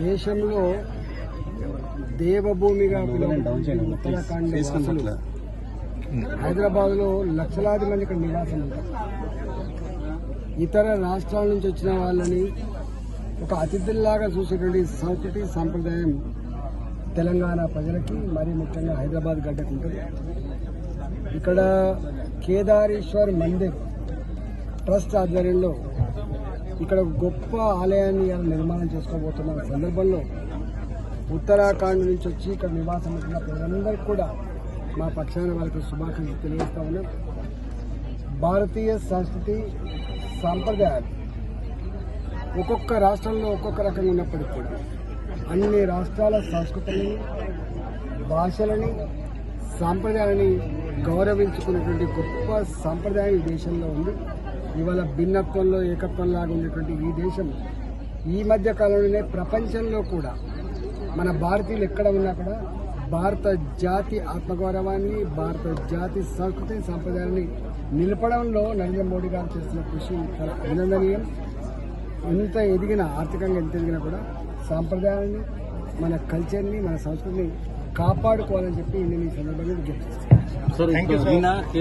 దేశంలో దేవభూమిగా ఉత్తరాఖండ్ హైదరాబాద్లో లక్షలాది మంది ఇక్కడ నివాసం ఉంటారు. ఇతర రాష్ట్రాల నుంచి వచ్చిన వాళ్ళని ఒక అతిథుల్లాగా చూసేటువంటి సంస్కృతి సాంప్రదాయం తెలంగాణ ప్రజలకి మరీ ముఖ్యంగా హైదరాబాద్ గడ్డకు ఉంటుంది. ఇక్కడ కేదారేశ్వర్ మందిర్ ట్రస్ట్ ఆధ్వర్యంలో ఇక్కడ గొప్ప ఆలయాన్ని నిర్మాణం చేసుకోబోతున్న సందర్భంలో ఉత్తరాఖండ్ నుంచి వచ్చి ఇక్కడ నివాసం ఉంటున్న ప్రజలందరికీ కూడా మా పక్షాన వాళ్ళకి శుభాకాంక్షలు తెలియజేస్తా ఉన్నాం. భారతీయ సంస్కృతి సాంప్రదాయాలు ఒక్కొక్క రాష్ట్రంలో ఒక్కొక్క రకంగా ఉన్నప్పటికీ కూడా అన్ని రాష్ట్రాల సంస్కృతిని భాషలని సాంప్రదాయాన్ని గౌరవించుకున్నటువంటి గొప్ప సాంప్రదాయం దేశంలో ఉంది. ఇవాళ భిన్నత్వంలో ఏకత్వంలాగా ఉన్నటువంటి ఈ దేశం ఈ మధ్య కాలంలోనే ప్రపంచంలో కూడా మన భారతీయులు ఎక్కడ ఉన్నా కూడా భారత జాతి ఆత్మగౌరవాన్ని భారత జాతి సంస్కృతి సాంప్రదాయాన్ని నిలపడంలో నరేంద్ర మోడీ గారు చేస్తున్న కృషి చాలా అభినందనీయం. ఎంత ఎదిగినా ఆర్థికంగా ఎంత ఎదిగినా కూడా సాంప్రదాయాన్ని మన కల్చర్ని మన సంస్కృతిని కాపాడుకోవాలని చెప్పి నేను ఈ సందర్భంగా విజ్ఞప్తి చేస్తాను